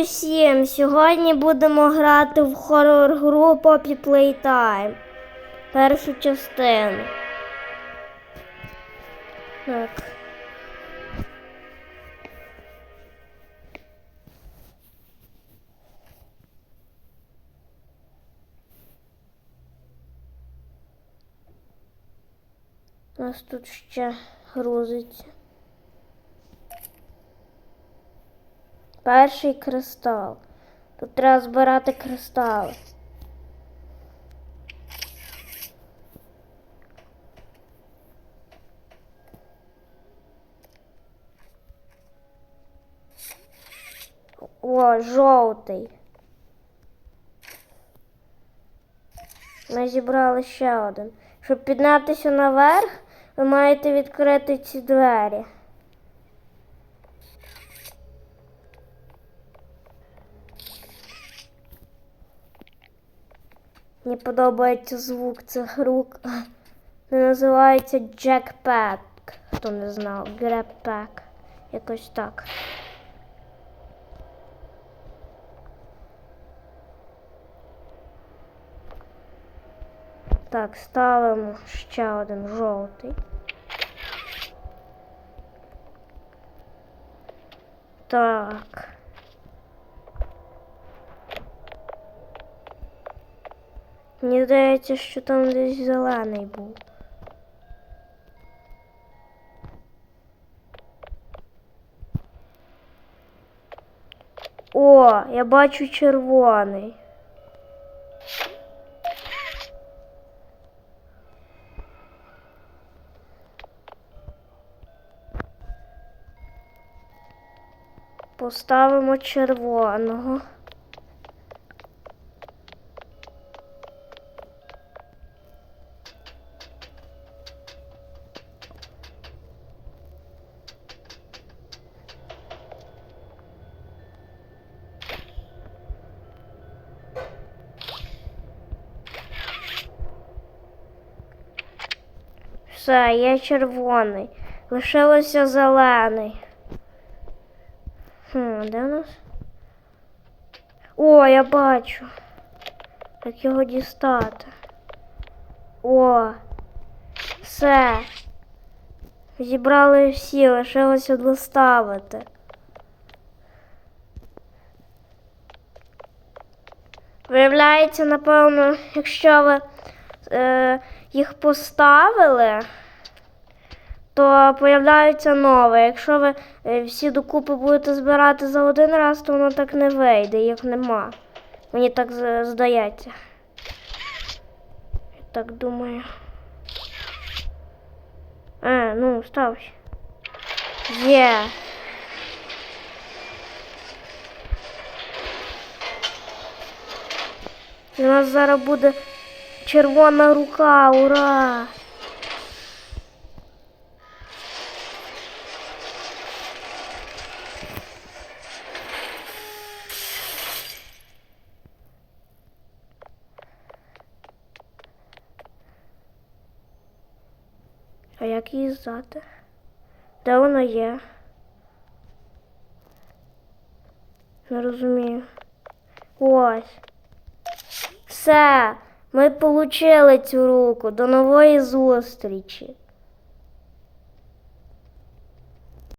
усім! Сьогодні будемо грати в хорор гру Poppy Playtime. Першу частину. Так. У нас тут ще грузиться. Перший кристал. Тут треба збирати кристали. О, жовтий. Ми зібрали ще один. Щоб піднятися наверх, ви маєте відкрити ці двері. Мені подобається звук цих рук. Це називається Jackpack. Хто не знав, Grabpack. Якось так. Так, ставимо ще один жовтий. Так. Мені здається, що там десь зелений був. О, я бачу червоний. Поставимо червоного. Все, є червоний. Лишилося зелений. Хм, де у нас? О, я бачу. Як його дістати. О, все. Зібрали всі, лишилося доставити. Виявляється, напевно, якщо ви їх поставили, то появляється нове. Якщо ви е, всі докупи будете збирати за один раз, то воно так не вийде, їх нема. Мені так здається. Я так думаю. А, ну, стався. Є. У нас зараз буде червона рука, ура! А як її здати? Де вона є? Не розумію. Ось. Все, ми отримали цю руку. До нової зустрічі.